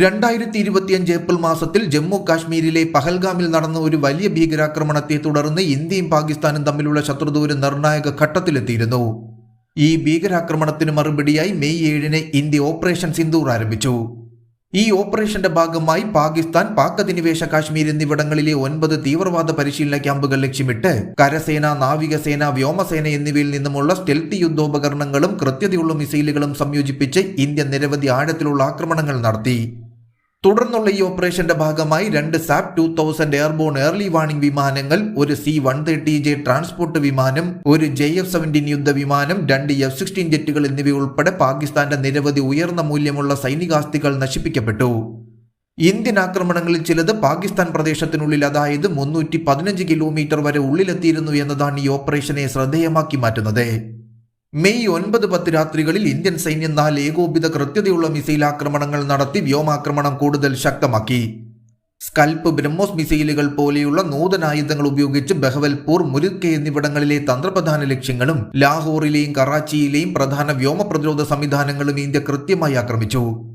രണ്ടായിരത്തി ഇരുപത്തിയഞ്ച് ഏപ്രിൽ മാസത്തിൽ ജമ്മു കാശ്മീരിലെ പഹൽഗാമിൽ നടന്ന ഒരു വലിയ ഭീകരാക്രമണത്തെ തുടർന്ന് ഇന്ത്യയും പാകിസ്ഥാനും തമ്മിലുള്ള ശത്രുത ഒരു നിർണായക ഘട്ടത്തിലെത്തിയിരുന്നു. ഈ ഭീകരാക്രമണത്തിന് മറുപടിയായി മെയ് ഏഴിന് ഇന്ത്യ ഓപ്പറേഷൻ സിന്ദൂർ ആരംഭിച്ചു. ഈ ഓപ്പറേഷന്റെ ഭാഗമായി പാകിസ്ഥാൻ പാക് അധിനിവേശ കാശ്മീർ എന്നിവിടങ്ങളിലെ ഒൻപത് തീവ്രവാദ പരിശീലന ക്യാമ്പുകൾ ലക്ഷ്യമിട്ട് കരസേന നാവികസേന വ്യോമസേന എന്നിവയിൽ നിന്നുമുള്ള സ്റ്റെൽത്തി യുദ്ധോപകരണങ്ങളും കൃത്യതയുള്ള മിസൈലുകളും സംയോജിപ്പിച്ച് ഇന്ത്യ നിരവധി ആഴത്തിലുള്ള ആക്രമണങ്ങൾ നടത്തി. തുടർന്നുള്ള ഈ ഓപ്പറേഷന്റെ ഭാഗമായി രണ്ട് Saab two thousand airborne early warning വിമാനങ്ങൾ ഒരു C one thirty J transport വിമാനം ഒരു ജെ എഫ് സെവന്റീൻ യുദ്ധവിമാനം രണ്ട് എഫ് സിക്സ്റ്റീൻ ജെറ്റുകൾ എന്നിവയുൾപ്പെടെ പാകിസ്ഥാന്റെ നിരവധി ഉയർന്ന മൂല്യമുള്ള സൈനികാസ്തികൾ നശിപ്പിക്കപ്പെട്ടു. ഇന്ത്യൻ ആക്രമണങ്ങളിൽ ചിലത് പാകിസ്ഥാൻ പ്രദേശത്തിനുള്ളിൽ അതായത് മുന്നൂറ്റി പതിനഞ്ച് കിലോമീറ്റർ വരെ ഉള്ളിലെത്തിയിരുന്നു എന്നതാണ് ഈ ഓപ്പറേഷനെ ശ്രദ്ധേയമാക്കി മാറ്റുന്നത്. മെയ് ഒൻപത് പത്ത് രാത്രികളിൽ ഇന്ത്യൻ സൈന്യം നാല് ഏകോപിത കൃത്യതയുള്ള മിസൈൽ ആക്രമണങ്ങൾ നടത്തി വ്യോമാക്രമണം കൂടുതൽ ശക്തമാക്കി. സ്കൽപ്പ് ബ്രഹ്മോസ് മിസൈലുകൾ പോലെയുള്ള നൂതനായുധങ്ങൾ ഉപയോഗിച്ച് ബഹവൽപൂർ മുരുക്കെ എന്നിവിടങ്ങളിലെ തന്ത്രപ്രധാന ലക്ഷ്യങ്ങളും ലാഹോറിലെയും കറാച്ചിയിലെയും പ്രധാന വ്യോമ പ്രതിരോധ സംവിധാനങ്ങളും ഇന്ത്യ കൃത്യമായി ആക്രമിച്ചു.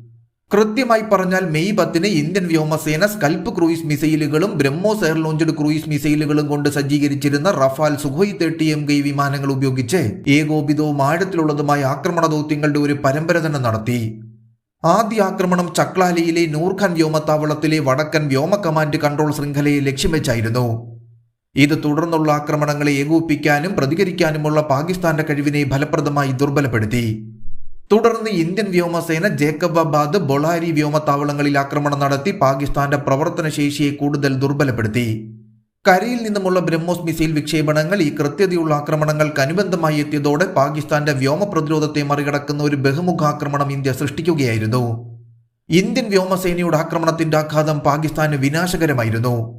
കൃത്യമായി പറഞ്ഞാൽ മെയ് പത്തിന് ഇന്ത്യൻ വ്യോമസേന സ്കൽപ്പ് ക്രൂയിസ് മിസൈലുകളും ബ്രഹ്മോസ് എയർ ലോഞ്ചഡ് ക്രൂയിസ് മിസൈലുകളും കൊണ്ട് സജ്ജീകരിച്ചിരുന്ന Rafale Sukhoi thirty M K വിമാനങ്ങൾ ഉപയോഗിച്ച് ഏകോപിതവും ആഴത്തിലുള്ളതുമായ ആക്രമണ ദൗത്യങ്ങളുടെ ഒരു പരമ്പര തന്നെ നടത്തി. ആദ്യ ആക്രമണം ചക്ലാലിയിലെ നൂർഖാൻ വ്യോമത്താവളത്തിലെ വടക്കൻ വ്യോമ കമാൻഡ് കൺട്രോൾ ശൃംഖലയെ ലക്ഷ്യം വെച്ചായിരുന്നു. ഇത് തുടർന്നുള്ള ആക്രമണങ്ങളെ ഏകോപിപ്പിക്കാനും പ്രതികരിക്കാനുമുള്ള പാകിസ്ഥാന്റെ കഴിവിനെ ഫലപ്രദമായി ദുർബലപ്പെടുത്തി. തുടർന്ന് ഇന്ത്യൻ വ്യോമസേന ജേക്കബാബാദ് ബൊളാരി വ്യോമത്താവളങ്ങളിൽ ആക്രമണം നടത്തി പാകിസ്ഥാന്റെ പ്രവർത്തനശേഷിയെ കൂടുതൽ ദുർബലപ്പെടുത്തി. കരയിൽ നിന്നുമുള്ള ബ്രഹ്മോസ് മിസൈൽ വിക്ഷേപണങ്ങൾ ഈ കൃത്യതയുള്ള ആക്രമണങ്ങൾക്ക് അനുബന്ധമായി എത്തിയതോടെ പാകിസ്ഥാന്റെ വ്യോമ പ്രതിരോധത്തെ മറികടക്കുന്ന ഒരു ബഹുമുഖാക്രമണം ഇന്ത്യ സൃഷ്ടിക്കുകയായിരുന്നു. ഇന്ത്യൻ വ്യോമസേനയുടെ ആക്രമണത്തിന്റെ ആഘാതം പാകിസ്ഥാന് വിനാശകരമായിരുന്നു.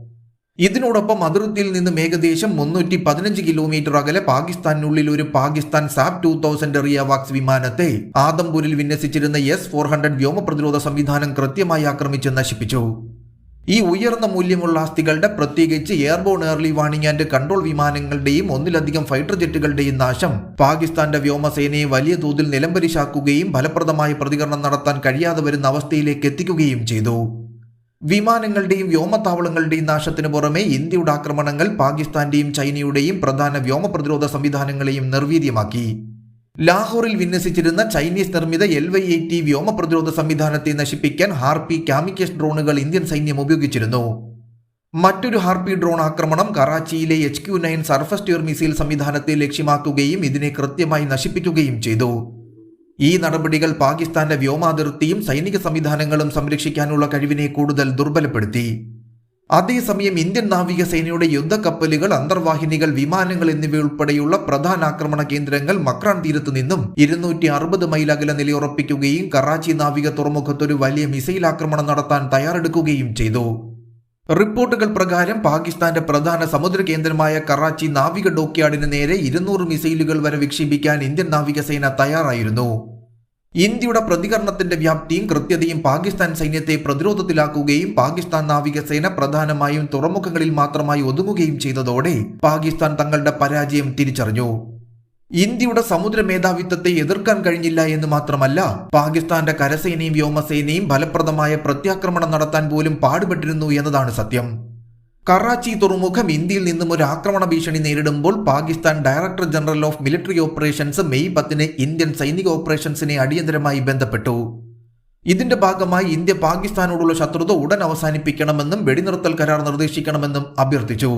ഇതിനോടൊപ്പം അതിർത്തിയിൽ നിന്നും ഏകദേശം മുന്നൂറ്റി പതിനഞ്ച് കിലോമീറ്റർ അകലെ പാകിസ്ഥാനുള്ളിൽ ഒരു പാകിസ്ഥാൻ സാബ് ടു തൗസൻഡ് റിയാവാക്സ് വിമാനത്തെ ആദംപൂരിൽ വിന്യസിച്ചിരുന്ന എസ് ഫോർ ഹൺഡ്രഡ് വ്യോമ പ്രതിരോധ സംവിധാനം കൃത്യമായി ആക്രമിച്ച് നശിപ്പിച്ചു. ഈ ഉയർന്ന മൂല്യമുള്ള ആസ്തികളുടെ പ്രത്യേകിച്ച് airborne early warning and control വിമാനങ്ങളുടെയും ഒന്നിലധികം ഫൈറ്റർ ജെറ്റുകളുടെയും നാശം പാകിസ്ഥാന്റെ വ്യോമസേനയെ വലിയ തോതിൽ നിലംപരിശാക്കുകയും ഫലപ്രദമായ പ്രതികരണം നടത്താൻ കഴിയാതെ വരുന്ന അവസ്ഥയിലേക്ക് എത്തിക്കുകയും ചെയ്തു. വിമാനങ്ങളുടെയും വ്യോമത്താവളങ്ങളുടെയും നാശത്തിന് പുറമെ ഇന്ത്യയുടെ ആക്രമണങ്ങൾ പാകിസ്ഥാന്റെയും ചൈനയുടെയും പ്രധാന വ്യോമ പ്രതിരോധ സംവിധാനങ്ങളെയും നിർവീര്യമാക്കി. ലാഹോറിൽ വിന്യസിച്ചിരുന്ന ചൈനീസ് നിർമ്മിത എൽ വൈ എയ്റ്റി വ്യോമ പ്രതിരോധ സംവിധാനത്തെ നശിപ്പിക്കാൻ ഹാർപി കാമിക്കസ് ഡ്രോണുകൾ ഇന്ത്യൻ സൈന്യം ഉപയോഗിച്ചിരുന്നു. മറ്റൊരു ഹാർപി ഡ്രോൺ ആക്രമണം കറാച്ചിയിലെ H Q nine surface missile സംവിധാനത്തെ ലക്ഷ്യമാക്കുകയും ഇതിനെ കൃത്യമായി നശിപ്പിക്കുകയും ചെയ്തു. ഈ നടപടികൾ പാകിസ്ഥാന്റെ വ്യോമാതിർത്തിയും സൈനിക സംവിധാനങ്ങളും സംരക്ഷിക്കാനുള്ള കഴിവിനെ കൂടുതൽ ദുർബലപ്പെടുത്തി. അതേസമയം ഇന്ത്യൻ നാവികസേനയുടെ യുദ്ധക്കപ്പലുകൾ അന്തർവാഹിനികൾ വിമാനങ്ങൾ എന്നിവയുൾപ്പെടെയുള്ള പ്രധാന ആക്രമണ കേന്ദ്രങ്ങൾ മക്രാൻ തീരത്തു നിന്നും ഇരുന്നൂറ്റി അറുപത് മൈൽ അകലെ നിലയുറപ്പിക്കുകയും കറാച്ചി നാവിക തുറമുഖത്തൊരു വലിയ മിസൈൽ ആക്രമണം നടത്താൻ തയ്യാറെടുക്കുകയും ചെയ്തു. റിപ്പോർട്ടുകൾ പ്രകാരം പാകിസ്ഥാന്റെ പ്രധാന സമുദ്ര കേന്ദ്രമായ കറാച്ചി നാവിക ഡോക്യാർഡിന് നേരെ ഇരുന്നൂറ് മിസൈലുകൾ വരെ വിക്ഷേപിക്കാൻ ഇന്ത്യൻ നാവികസേന തയ്യാറായിരുന്നു. ഇന്ത്യയുടെ പ്രതികരണത്തിന്റെ വ്യാപ്തിയും കൃത്യതയും പാകിസ്ഥാൻ സൈന്യത്തെ പ്രതിരോധത്തിലാക്കുകയും പാകിസ്ഥാൻ നാവികസേന പ്രധാനമായും തുറമുഖങ്ങളിൽ മാത്രമായി ഒതുങ്ങുകയും ചെയ്തതോടെ പാകിസ്ഥാൻ തങ്ങളുടെ പരാജയം തിരിച്ചറിഞ്ഞു. ഇന്ത്യയുടെ സമുദ്ര മേധാവിത്വത്തെ എതിർക്കാൻ കഴിഞ്ഞില്ല എന്ന് മാത്രമല്ല പാകിസ്ഥാന്റെ കരസേനയും വ്യോമസേനയും ഫലപ്രദമായ പ്രത്യാക്രമണം നടത്താൻ പോലും പാടുപെട്ടിരുന്നു എന്നതാണ് സത്യം. കറാച്ചി തുറമുഖം ഇന്ത്യയിൽ നിന്നും ഒരു ആക്രമണ ഭീഷണി നേരിടുമ്പോൾ Pakistan director general of military operations May പത്തിന് ഇന്ത്യൻ സൈനിക ഓപ്പറേഷൻസിനെ അടിയന്തരമായി ബന്ധപ്പെട്ടു. ഇതിന്റെ ഭാഗമായി ഇന്ത്യ പാകിസ്ഥാനോടുള്ള ശത്രുത ഉടൻ അവസാനിപ്പിക്കണമെന്നും വെടിനിർത്തൽ കരാർ നിർദ്ദേശിക്കണമെന്നും അഭ്യർത്ഥിച്ചു.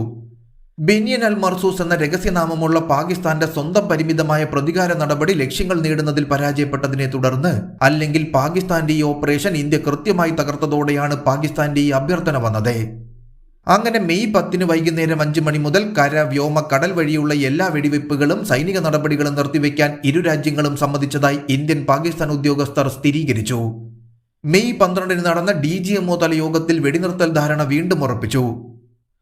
ബെനിയൻ അൽ മർസൂസ് എന്ന രഹസ്യനാമമുള്ള പാകിസ്ഥാന്റെ സ്വന്തം പരിമിതമായ പ്രതികാര നടപടി ലക്ഷ്യങ്ങൾ നേടുന്നതിൽ പരാജയപ്പെട്ടതിനെ തുടർന്ന് അല്ലെങ്കിൽ പാകിസ്ഥാന്റെ ഈ ഓപ്പറേഷൻ ഇന്ത്യ കൃത്യമായി തകർത്തതോടെയാണ് പാകിസ്ഥാന്റെ ഈ അഭ്യർത്ഥന വന്നത്. അങ്ങനെ മെയ് പത്തിന് വൈകുന്നേരം അഞ്ച് മണി മുതൽ കര വ്യോമ കടൽ വഴിയുള്ള എല്ലാ വെടിവയ്പ്പുകളും സൈനിക നടപടികളും നിർത്തിവെക്കാൻ ഇരു രാജ്യങ്ങളും സമ്മതിച്ചതായി ഇന്ത്യൻ പാകിസ്ഥാൻ ഉദ്യോഗസ്ഥർ സ്ഥിരീകരിച്ചു. മെയ് പന്ത്രണ്ടിന് നടന്ന ഡി ജി എംഒ തല യോഗത്തിൽ വെടിനിർത്തൽ ധാരണ വീണ്ടും ഉറപ്പിച്ചു.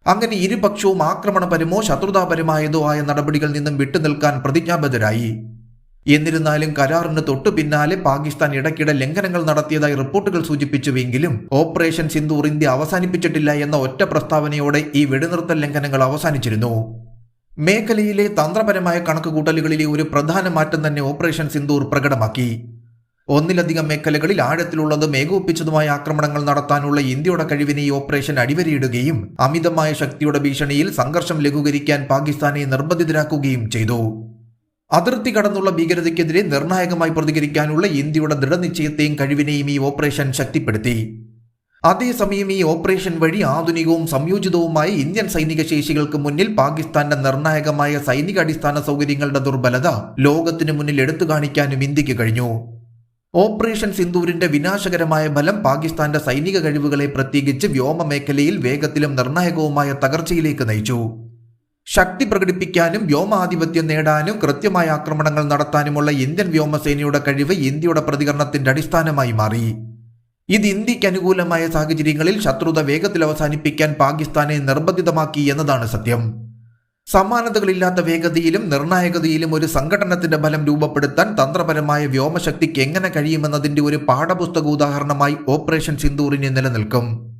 അങ്ങനെ ഇരുപക്ഷവും ആക്രമണപരമോ ശത്രുതാപരമായതോ ആയ നടപടികളിൽ നിന്നും വിട്ടുനിൽക്കാൻ പ്രതിജ്ഞാബദ്ധരായി. എന്നിരുന്നാലും കരാറിന് തൊട്ടു പിന്നാലെ പാകിസ്ഥാൻ ഇടയ്ക്കിടെ ലംഘനങ്ങൾ നടത്തിയതായി റിപ്പോർട്ടുകൾ സൂചിപ്പിച്ചുവെങ്കിലും ഓപ്പറേഷൻ സിന്ധൂർ ഇന്ത്യ അവസാനിപ്പിച്ചിട്ടില്ല എന്ന ഒറ്റ പ്രസ്താവനയോടെ ഈ വെടിനിർത്തൽ ലംഘനങ്ങൾ അവസാനിച്ചിരുന്നു. മേഖലയിലെ തന്ത്രപരമായ കണക്കുകൂട്ടലുകളിലെ ഒരു പ്രധാന മാറ്റം തന്നെ ഓപ്പറേഷൻ സിന്ധൂർ പ്രകടമാക്കി. ഒന്നിലധികം മേഖലകളിൽ ആഴത്തിലുള്ളതും ഏകോപിച്ചതുമായ ആക്രമണങ്ങൾ നടത്താനുള്ള ഇന്ത്യയുടെ കഴിവിനെ ഈ ഓപ്പറേഷൻ അടിവരയിടുകയും അമിതമായ ശക്തിയുടെ ഭീഷണിയിൽ സംഘർഷം ലഘൂകരിക്കാൻ പാകിസ്ഥാനെ നിർബന്ധിതരാക്കുകയും ചെയ്തു. അതിർത്തി കടന്നുള്ള ഭീകരതയ്ക്കെതിരെ നിർണായകമായി പ്രതികരിക്കാനുള്ള ഇന്ത്യയുടെ ദൃഢനിശ്ചയത്തെയും കഴിവിനെയും ഈ ഓപ്പറേഷൻ ശക്തിപ്പെടുത്തി. അതേസമയം ഈ ഓപ്പറേഷൻ വഴി ആധുനികവും സംയോജിതവുമായ ഇന്ത്യൻ സൈനിക ശേഷികൾക്ക് മുന്നിൽ പാകിസ്ഥാന്റെ നിർണായകമായ സൈനിക അടിസ്ഥാന സൗകര്യങ്ങളുടെ ദുർബലത ലോകത്തിനു മുന്നിൽ എടുത്തു കാണിക്കാനും ഇന്ത്യയ്ക്ക് കഴിഞ്ഞു. ഓപ്പറേഷൻ സിന്ദൂരിന്റെ വിനാശകരമായ ഫലം പാകിസ്ഥാന്റെ സൈനിക കഴിവുകളെ പ്രത്യേകിച്ച് വ്യോമ മേഖലയിൽ വേഗത്തിലും നിർണായകവുമായ തകർച്ചയിലേക്ക് നയിച്ചു. ശക്തി പ്രകടിപ്പിക്കാനും വ്യോമാധിപത്യം നേടാനും കൃത്യമായ ആക്രമണങ്ങൾ നടത്താനുമുള്ള ഇന്ത്യൻ വ്യോമസേനയുടെ കഴിവ് ഇന്ത്യയുടെ പ്രതികരണത്തിന്റെ അടിസ്ഥാനമായി മാറി. ഇത് ഇന്ത്യയ്ക്ക് അനുകൂലമായ സാഹചര്യങ്ങളിൽ ശത്രുത വേഗത്തിൽ അവസാനിപ്പിക്കാൻ പാകിസ്ഥാനെ നിർബന്ധിതമാക്കി എന്നതാണ് സത്യം. സമാനതകളില്ലാത്ത വേഗതയിലും നിർണായകതയിലും ഒരു സംഘടനത്തിന്റെ ബലം രൂപപ്പെടുത്താൻ തന്ത്രപരമായ വ്യോമശക്തിക്ക് എങ്ങനെ കഴിയുമെന്നതിന്റെ ഒരു പാഠപുസ്തക ഉദാഹരണമായി ഓപ്പറേഷൻ സിന്ദൂറിനെ നിലനിൽക്കും.